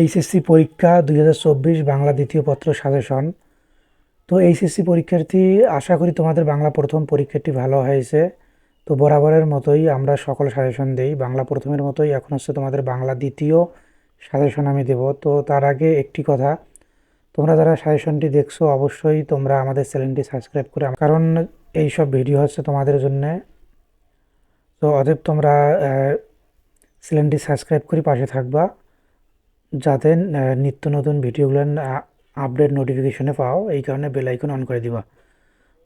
HSC পরীক্ষা দুই হাজার চব্বিশ বাংলা দ্বিতীয় পত্র সাজেশন। তো এইচএসসি পরীক্ষার্থী, আশা করি তোমাদের বাংলা প্রথম পরীক্ষাটি ভালো হয়েছে। তো বরাবরের মতোই আমরা সকল সাজেশন দেই। বাংলা প্রথমের মতোই এখন হচ্ছে তোমাদের বাংলা দ্বিতীয় সাজেশন আমি দেব। তো তার আগে একটি কথা, তোমরা যারা সাজেশনটি দেখছ অবশ্যই তোমরা আমাদের চ্যানেলটি সাবস্ক্রাইব করে কারণ এই সব ভিডিও হচ্ছে তোমাদের জন্যে। তো অতএব তোমরা চ্যানেলটি সাবস্ক্রাইব করে পাশে থাকবা। যাতে নিত্য নতুন ভিডিওগুলো আপডেট নোটিফিকেশনে পাও, এই কারণে বেল আইকন অন করে দিবা।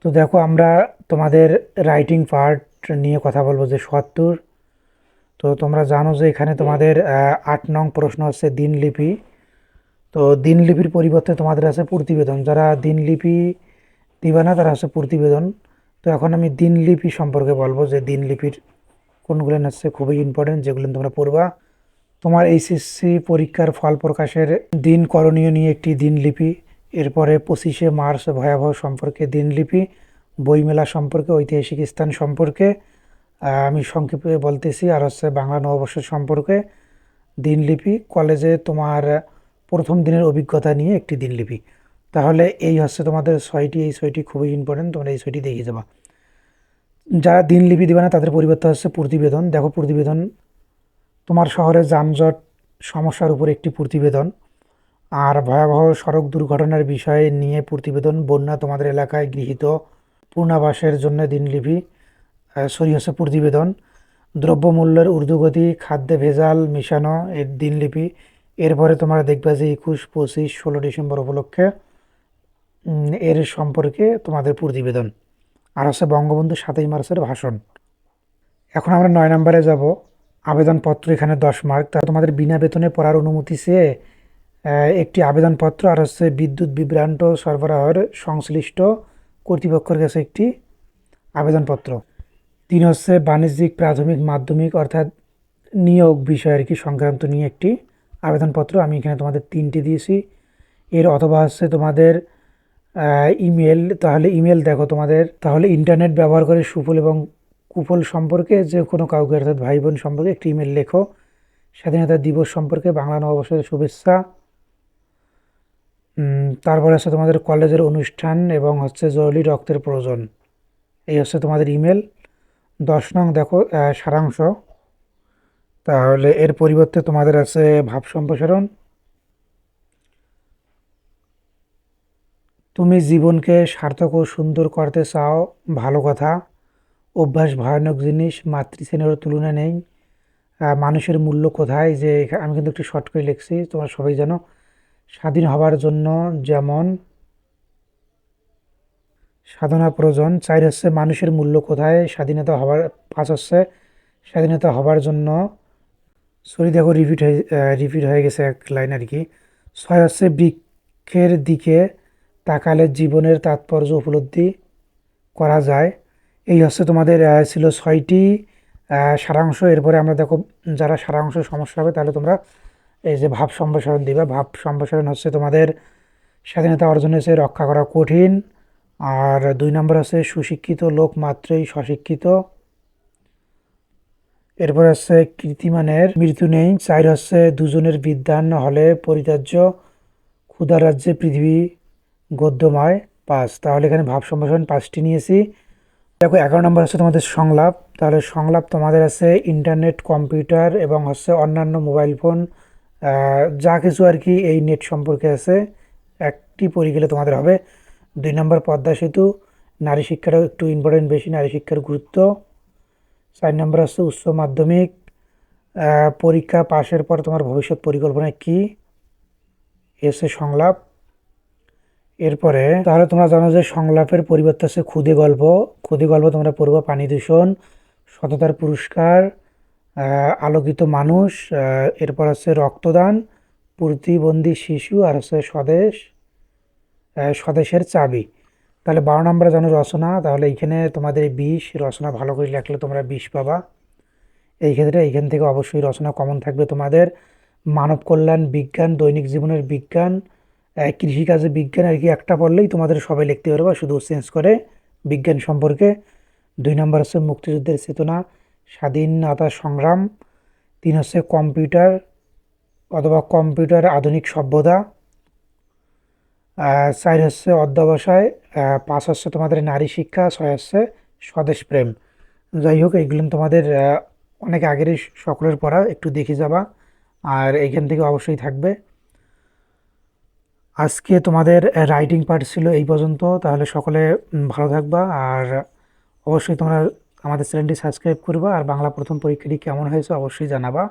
তো দেখো, আমরা তোমাদের রাইটিং পার্ট নিয়ে কথা বলব যে সত্তর। তো তোমরা জানো যে এখানে তোমাদের আট নং প্রশ্ন হচ্ছে দিনলিপি। তো দিনলিপির পরিবর্তে তোমাদের আছে প্রতিবেদন। যারা দিনলিপি দিবা না, তারা হচ্ছে প্রতিবেদন। তো এখন আমি দিনলিপি সম্পর্কে বলব যে দিনলিপির কোনগুলো হচ্ছে খুবই ইম্পর্টেন্ট যেগুলো তোমরা পড়বা। তোমার এইচএসসি পরীক্ষার ফল প্রকাশের দিন করণীয় নিয়ে একটি দিনলিপি। এরপরে পঁচিশে মার্চ ভয়াবহ সম্পর্কে দিনলিপি, বইমেলা সম্পর্কে, ঐতিহাসিক স্থান সম্পর্কে আমি সংক্ষেপে বলতেছি, আর হচ্ছে বাংলা নববর্ষের সম্পর্কে দিনলিপি, কলেজে তোমার প্রথম দিনের অভিজ্ঞতা নিয়ে একটি দিনলিপি। তাহলে এই হচ্ছে তোমাদের ছয়টি, এই ছয়টি খুবই ইম্পর্টেন্ট তোমরা এই ছয়টি দেখে যাবা। যারা দিনলিপি দিবে না, তাদের পরিবর্তে হচ্ছে প্রতিবেদন। দেখো প্রতিবেদন তোমার শহরে যানজট সমস্যার উপর একটি প্রতিবেদন আর ভয়াবহ সড়ক দুর্ঘটনার বিষয়ে নিয়ে প্রতিবেদন বন্যা তোমাদের এলাকায় গৃহীত পূর্ণাবাসের জন্য দিনলিপি সরি, হচ্ছে প্রতিবেদন। দ্রব্যমূল্যের ঊর্ধ্বগতি, খাদ্যে ভেজাল, মিশানো এর দিনলিপি। এরপরে তোমরা দেখবে যে একুশ, পঁচিশ, ষোলো ডিসেম্বর উপলক্ষে এর সম্পর্কে তোমাদের প্রতিবেদন। আর হচ্ছে বঙ্গবন্ধু সাতই মার্চের ভাষণ। এখন আমরা নয় নম্বরে যাব। আবেদনপত্র এখানে দশ মার্ক। তা তোমাদের বিনা বেতনে পড়ার অনুমতি চেয়ে একটি আবেদনপত্র আর হচ্ছে বিদ্যুৎ বিভ্রান্ত সরবরাহের সংশ্লিষ্ট কর্তৃপক্ষের কাছে একটি আবেদনপত্র। তিন হচ্ছে বাণিজ্যিক, প্রাথমিক, মাধ্যমিক অর্থাৎ নিয়োগ বিষয় আর কি সংক্রান্ত নিয়ে একটি আবেদনপত্র। আমি এখানে তোমাদের তিনটি দিয়েছি। এর অথবা হচ্ছে তোমাদের ইমেল, তাহলে ইমেল দেখো তোমাদের। তাহলে ইন্টারনেট ব্যবহার করে সুফল এবং কুফল সম্পর্কে যে কোনো কাউকে, অর্থাৎ ভাই বোন সম্পর্কে একটি ইমেল লেখো। স্বাধীনতা দিবস সম্পর্কে বাংলা নববর্ষের শুভেচ্ছা। তারপরে হচ্ছে তোমাদের কলেজের অনুষ্ঠান এবং হচ্ছে জরুরি রক্তের প্রয়োজন। এই হচ্ছে তোমাদের ইমেল দশ নং দেখো সারাংশ। তাহলে এর পরিবর্তে তোমাদের আছে ভাব সম্প্রসারণ। তুমি জীবনকে সার্থক ও সুন্দর করতে চাও, ভালো কথা। অভ্যাস ভয়ানক জিনিস মাতৃশ্রেণীর তুলনা নেই। মানুষের মূল্য কোথায়? যে আমি কিন্তু একটু শর্ট করে লিখছি, তোমরা সবাই জানো। স্বাধীন হবার জন্য যেমন সাধনা প্রয়োজন চাই হচ্ছে মানুষের মূল্য কোথায়? স্বাধীনতা হবার, পাঁচ হচ্ছে স্বাধীনতা হবার জন্য সরি দেখো রিপিট হয়ে রিপিট হয়ে গেছে এক লাইন আর কি। ছয় হচ্ছে বৃক্ষের দিকে তাকালে জীবনের তাৎপর্য উপলব্ধি করা যায়। এই হচ্ছে তোমাদের ছিল ছয়টি সারাংশ। এরপরে আমরা দেখো যারা সারাংশ সমস্যা হবে, তাহলে তোমরা এই যে ভাব সম্প্রসারণ দিবা। ভাব সম্প্রসারণ হচ্ছে তোমাদের স্বাধীনতা অর্জন হচ্ছে রক্ষা করা কঠিন। আর দুই নম্বর হচ্ছে সুশিক্ষিত লোক মাত্রই স্বশিক্ষিত। এরপর হচ্ছে কীর্তিমানের মৃত্যু নেই। চার হচ্ছে দুজনের বিদ্যান হলে পরিত্যাজ্য। ক্ষুধা রাজ্যে পৃথিবী গদ্যময়। পাঁচ, তাহলে এখানে ভাব সম্ভাষণ পাঁচটি নিয়েছি। দেখো, এগারো নম্বর হচ্ছে তোমাদের সংলাপ। তাহলে সংলাপ তোমাদের আছে ইন্টারনেট কম্পিউটার এবং হচ্ছে অন্যান্য মোবাইল ফোন যা কিছু আর কি এই নেট সম্পর্কে আছে। একটি পড়ে গেলে তোমাদের হবে। দুই নম্বর পদ্মা সেতু, নারী শিক্ষাটাও একটু ইম্পর্টেন্ট বেশি, নারী শিক্ষার গুরুত্ব। চার নম্বর হচ্ছে উচ্চ মাধ্যমিক পরীক্ষা পাশের পর তোমার ভবিষ্যৎ পরিকল্পনা কি? এসে সংলাপ। এরপরে তাহলে তোমরা জানো যে সংলাপের পরিবর্তে আছে ক্ষুদে গল্প। ক্ষুদে গল্প তোমরা পড়বা পানি দূষণ, সততার পুরস্কার আলোকিত মানুষ এরপর আছে রক্তদান, প্রতিবন্ধী শিশু আর হচ্ছে স্বদেশ স্বদেশের চাবি। তাহলে বারো নম্বরে জানো রচনা, তাহলে এইখানে তোমাদের বিষ রচনা ভালো করে লেখলে তোমরা বিষ পাবা। এই ক্ষেত্রে এইখান থেকে অবশ্যই রচনা কমন থাকবে তোমাদের। মানব কল্যাণ, বিজ্ঞান, দৈনিক জীবনের বিজ্ঞান কৃষিকাজে বিজ্ঞান আর কি একটা পড়লেই তোমাদের সবাই লিখতে পারবা, শুধু চেঞ্জ করে। বিজ্ঞান সম্পর্কে। দুই নম্বর হচ্ছে মুক্তিযুদ্ধের চেতনা স্বাধীনতা সংগ্রাম। তিন হচ্ছে কম্পিউটার অথবা কম্পিউটার আধুনিক সভ্যতা। চার হচ্ছে অধ্যবসায়। পাঁচ হচ্ছে তোমাদের নারী শিক্ষা, ছয় হচ্ছে স্বদেশ প্রেম। যাই হোক এইগুলো তোমাদের অনেক আগেরই সকলের পড়া, একটু দেখে যাবা। আর এইখান থেকে অবশ্যই থাকবে। আজকে তোমাদের রাইটিং পার্ট ছিল এই পর্যন্ত। তাহলে সকলে ভালো থাকবা। আর অবশ্যই তোমরা আমাদের চ্যানেলটি সাবস্ক্রাইব করবা। আর বাংলা প্রথম পরীক্ষাটি কেমন হয়েছে অবশ্যই জানাবা।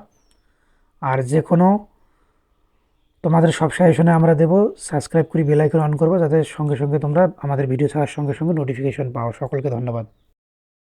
আর যে কোনো তোমাদের সব সাজেশনে আমরা দেবো। সাবস্ক্রাইব করে বেল আইকন অন করব। যাতে সঙ্গে সঙ্গে তোমরা আমাদের ভিডিও ছাড়ার সঙ্গে সঙ্গে নোটিফিকেশন পাও। সকলকে ধন্যবাদ।